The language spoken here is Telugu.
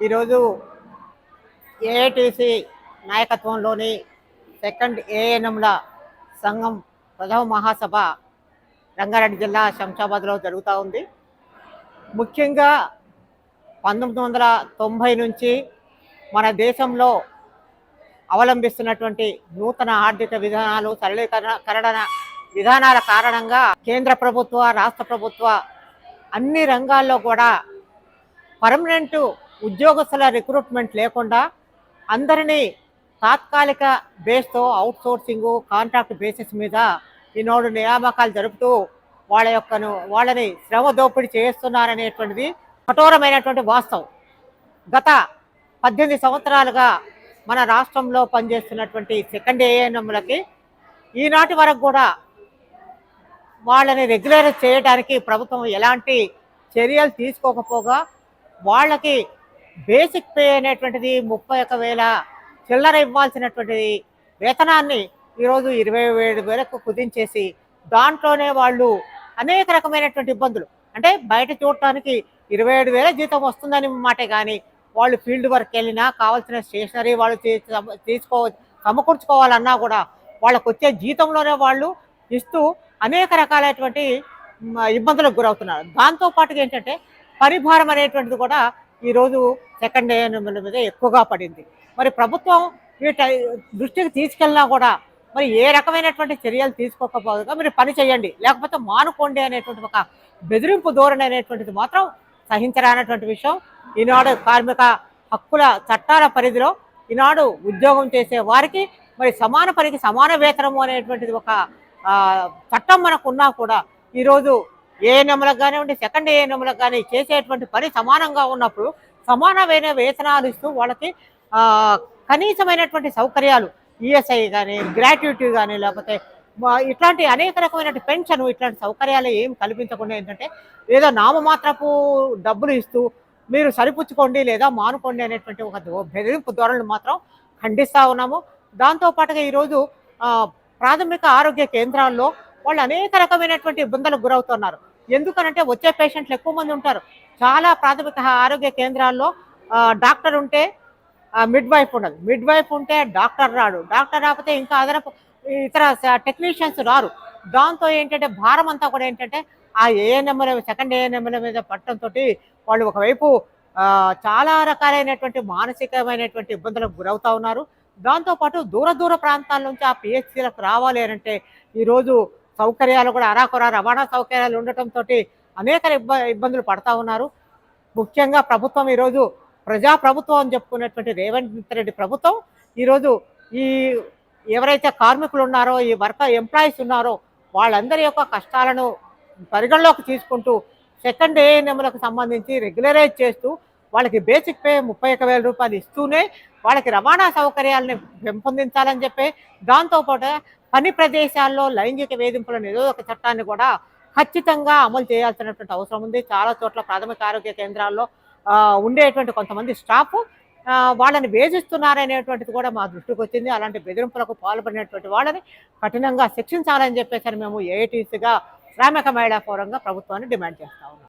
ఈరోజు ఏఐటీసీ నాయకత్వంలోని సెకండ్ ఏఎన్ఎంల సంఘం ప్రథమ మహాసభ రంగారెడ్డి జిల్లా శంషాబాద్లో జరుగుతూ ఉంది. ముఖ్యంగా పంతొమ్మిది వందల తొంభై నుంచి మన దేశంలో అవలంబిస్తున్నటువంటి నూతన ఆర్థిక విధానాలు సరళీకరణ విధానాల కారణంగా కేంద్ర ప్రభుత్వ రాష్ట్ర ప్రభుత్వ అన్ని రంగాల్లో కూడా పర్మనెంటు ఉద్యోగస్తుల రిక్రూట్మెంట్ లేకుండా అందరినీ తాత్కాలిక బేస్తో అవుట్ సోర్సింగ్ కాంట్రాక్ట్ బేసిస్ మీద ఈనాడు నియామకాలు జరుపుతూ వాళ్ళ యొక్క వాళ్ళని శ్రమ దోపిడీ చేస్తున్నారనేటువంటిది కఠోరమైనటువంటి వాస్తవం. గత పద్దెనిమిది సంవత్సరాలుగా మన రాష్ట్రంలో పనిచేస్తున్నటువంటి సెకండ్ ఏఎన్ఎంలకి ఈనాటి వరకు కూడా వాళ్ళని రెగ్యులర్ చేయడానికి ప్రభుత్వం ఎలాంటి చర్యలు తీసుకోకపోగా వాళ్ళకి బేసిక్ పే అనేటువంటిది ముప్పై ఒక వేల చిల్లర ఇవ్వాల్సినటువంటిది వేతనాన్ని ఈరోజు ఇరవై ఏడు వేలకు కుదించేసి దాంట్లోనే వాళ్ళు అనేక రకమైనటువంటి ఇబ్బందులు. అంటే బయట చూడటానికి ఇరవై ఏడు వేల జీతం వస్తుందని మాటే కానీ వాళ్ళు ఫీల్డ్ వర్క్ వెళ్ళినా కావాల్సిన స్టేషనరీ వాళ్ళు తీసుకో సమకూర్చుకోవాలన్నా కూడా వాళ్ళకు వచ్చే జీతంలోనే వాళ్ళు ఇస్తూ అనేక రకాలైనటువంటి ఇబ్బందులకు గురవుతున్నారు. దాంతో పాటుగా ఏంటంటే పరిభారం అనేటువంటిది కూడా ఈరోజు సెకండ్ ఏఎన్ఎంల మీద ఎక్కువగా పడింది. మరి ప్రభుత్వం వీట దృష్టికి తీసుకెళ్ళినా కూడా మరి ఏ రకమైనటువంటి చర్యలు తీసుకోకపోదుగా మీరు పని చేయండి. లేకపోతే మానుకోండి అనేటువంటి ఒక బెదిరింపు ధోరణి అనేటువంటిది మాత్రం సహించరానటువంటి విషయం. ఈనాడు కార్మిక హక్కుల చట్టాల పరిధిలో ఈనాడు ఉద్యోగం చేసే వారికి మరి సమాన పనికి సమాన వేతనము అనేటువంటిది ఒక చట్టం మనకు ఉన్నా కూడా ఈరోజు ఏఎన్ఎంలకు కానివ్వండి సెకండ్ ఏఎన్ఎంలకు కానీ చేసేటువంటి పని సమానంగా ఉన్నప్పుడు సమానమైన వేతనాలు ఇస్తూ వాళ్ళకి కనీసమైనటువంటి సౌకర్యాలు ఈఎస్ఐ కానీ గ్రాట్యుటీ కానీ లేకపోతే ఇట్లాంటి అనేక రకమైన పెన్షన్ ఇట్లాంటి సౌకర్యాలు ఏం కల్పించకుండా ఏంటంటే ఏదో నామమాత్రపు డబ్బులు ఇస్తూ మీరు సరిపుచ్చుకోండి లేదా మానుకోండి అనేటువంటి ఒక దో- బెదిరింపు ధోరణులు మాత్రం ఖండిస్తూ ఉన్నాము. దాంతోపాటుగా ఈరోజు ప్రాథమిక ఆరోగ్య కేంద్రాల్లో వాళ్ళు అనేక రకమైనటువంటి ఇబ్బందులకు గురవుతున్నారు. ఎందుకనంటే వచ్చే పేషెంట్లు ఎక్కువ మంది ఉంటారు. చాలా ప్రాథమిక ఆరోగ్య కేంద్రాల్లో డాక్టర్ ఉంటే మిడ్ వైఫ్ ఉండదు. మిడ్ వైఫ్ ఉంటే డాక్టర్ రాడు. డాక్టర్ రాకపోతే ఇంకా అదనపు ఇతర టెక్నీషియన్స్ రారు. దాంతో ఏంటంటే భారం అంతా కూడా ఏంటంటే ఆ ఏఎన్ఎంల సెకండ్ ఏఎన్ఎంల మీద పట్టడంతో వాళ్ళు ఒకవైపు చాలా రకాలైనటువంటి మానసికమైనటువంటి ఇబ్బందులకు గురవుతూ ఉన్నారు. దాంతోపాటు దూర దూర ప్రాంతాల నుంచి ఆ పిహెచ్సీలకు రావాలి అంటే ఈరోజు సౌకర్యాలు కూడా అరాకొర రవాణా సౌకర్యాలు ఉండటంతో అనేక ఇబ్బ ఇబ్బందులు పడతా ఉన్నారు. ముఖ్యంగా ప్రభుత్వం ఈరోజు ప్రజా ప్రభుత్వం అని చెప్పుకునేటువంటి రేవంత్ రెడ్డి ప్రభుత్వం ఈరోజు ఈ ఎవరైతే కార్మికులు ఉన్నారో ఈ వర్క ఎంప్లాయీస్ ఉన్నారో వాళ్ళందరి యొక్క కష్టాలను పరిగణలోకి తీసుకుంటూ సెకండ్ ఏఎన్ఎంలకు సంబంధించి రెగ్యులరైజ్ చేస్తూ వాళ్ళకి బేసిక్ పే ముప్పై ఒక వేల రూపాయలు ఇస్తూనే వాళ్ళకి రవాణా సౌకర్యాలని పెంపొందించాలని చెప్పి దాంతోపాటు పని ప్రదేశాల్లో లైంగిక వేధింపుల నిరోధక చట్టాన్ని కూడా ఖచ్చితంగా అమలు చేయాల్సినటువంటి అవసరం ఉంది. చాలా చోట్ల ప్రాథమిక ఆరోగ్య కేంద్రాల్లో ఉండేటువంటి కొంతమంది స్టాఫ్ వాళ్ళని వేధిస్తున్నారనేటువంటిది కూడా మా దృష్టికి వచ్చింది. అలాంటి బెదిరింపులకు పాల్పడినటువంటి వాళ్ళని కఠినంగా శిక్షించాలని చెప్పేసి మేము ఏఐటీసీగా శ్రామిక మహిళా ఫోరంగా ప్రభుత్వాన్ని డిమాండ్ చేస్తా ఉన్నాం.